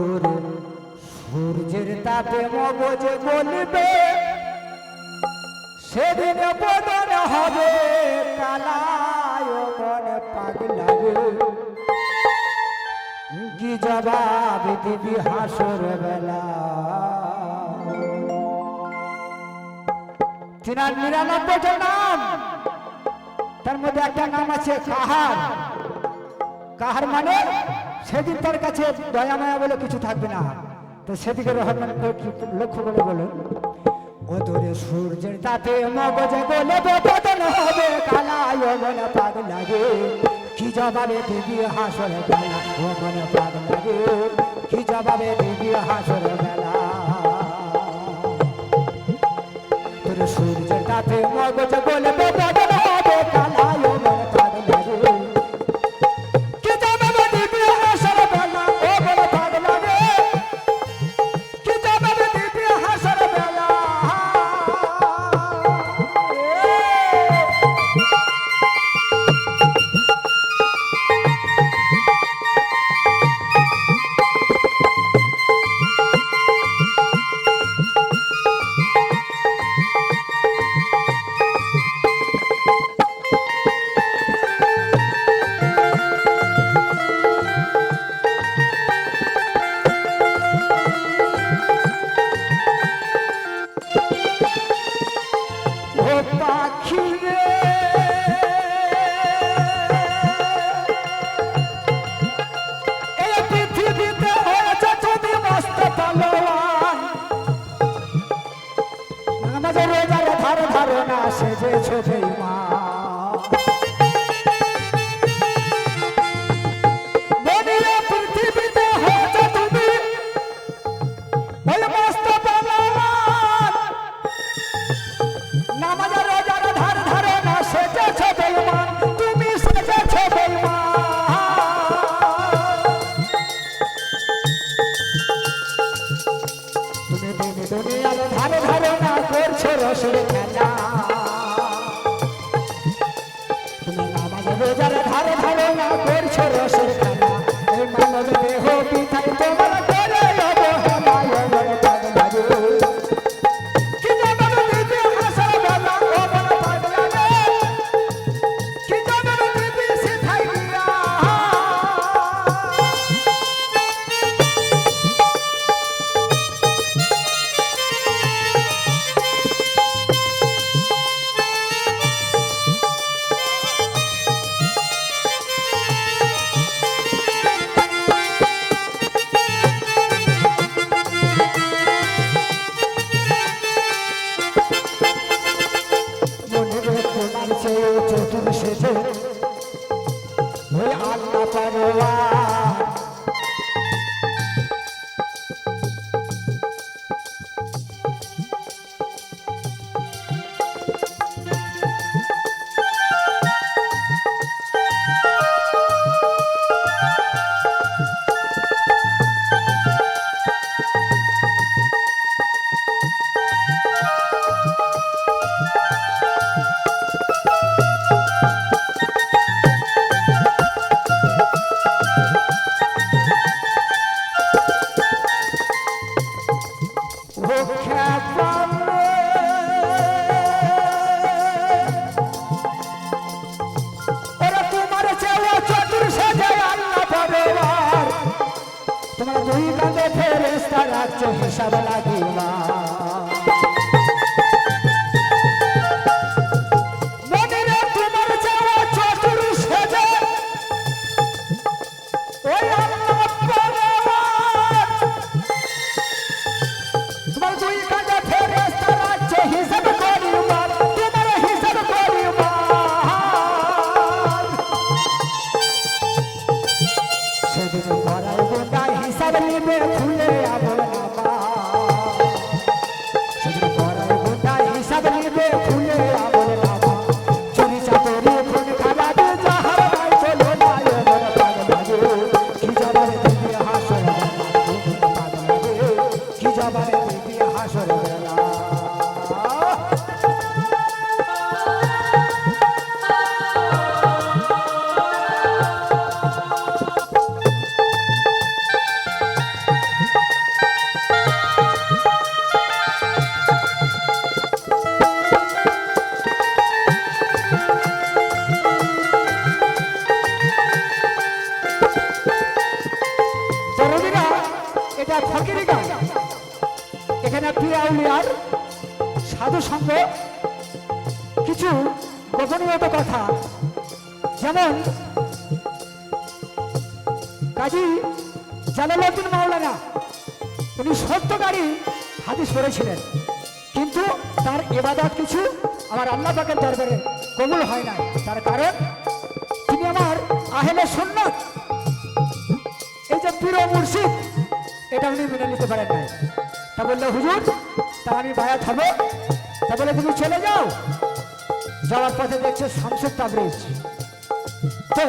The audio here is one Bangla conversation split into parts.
তোর সূর্যের তাপে মগজ বলবে, সেদিন বদন হবে কালায় মনে পাগলাবে কি জবাব দিবি হাসর বেলা? তিনার নিরানব্বইটা নাম, তার মধ্যে একটা নাম আছে কাহার। কাহার মানে? সেদিন তার কাছে দয়া, মায়া বলে কিছু থাকবে না। তো সেদিকে রহমান লক্ষ্য করে বলুন? ও তোরে সূর্যের তাতে মগজে বলে বদন হবে, কালায় পাগ লাগে। কি জবাবে হাসর বেলা? পাগ লাগে। কি জবাবে হাসর বেলা? তোর সূর্যের তাতে মগজ তোমার চতুর্শেষে চতুর শেষে ওই আল্লাহ পারোয়া ফেরেস্তা রাখছো হিসাব সাধু সঙ্গ কিছু গোপনীয়ত কথা। যেমন, কাজী জালালউদ্দিন মাওলানা, উনি সত্যকারী হাদিস পড়েছিলেন। কিন্তু তার এবাদত কিছু আমার আল্লাহ পাকের দরবারে কবুল হয় নাই। তার কারণ, তিনি আমার আহেলে সুন্নাত। এই যে পীর মুর্শিদ, এটা উনি মেনে নিতে পারেন নাই। তা বলল, হুজুর, তা আমি বায়াত হব। তা বলে তুমি চলে যাও। যাওয়ার পথে দেখছে শামসুর তাবরিজ তো,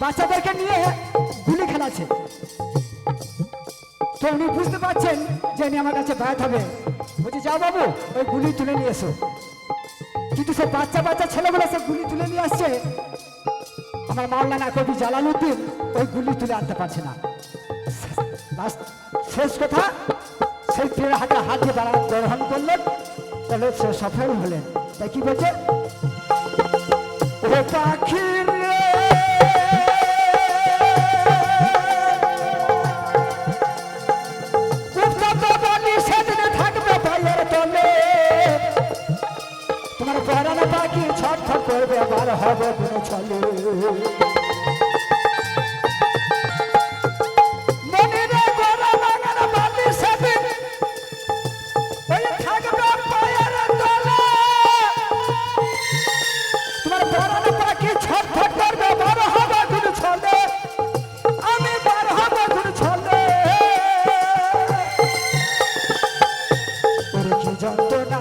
বাচ্চাদেরকে নিয়ে গুলি খেলাচ্ছে। তো উনি বুঝতে পারছেন যে ইনি আমার কাছে বায়াত হবে। বলছি, যাও বাবু, ওই গুলি তুলে নিয়ে এসো। কিন্তু সে বাচ্চা বাচ্চা ছেলেগুলো সে গুলি তুলে নিয়ে আসছে। আমার মাওলানা কবি জালালউদ্দিন ওই গুলি তুলে আনতে পারছে না। শেষ কথা সেই পীরের হাতে হাত দিয়ে তারা গ্রহণ করলেন বলে সে সফল হলেন। তাই কি বলছে? ও পাখি রে! উত্তপ্ত বলি সেদিনে থাকবে পায়ের তলে। তোমার পরানো পাখি ছট ছট করবে বার হবে কোনো ছলে।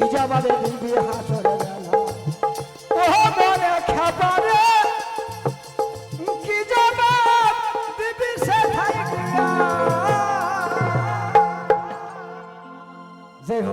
কি যাবারে দিবি হাসর জানা ও মনে খাপা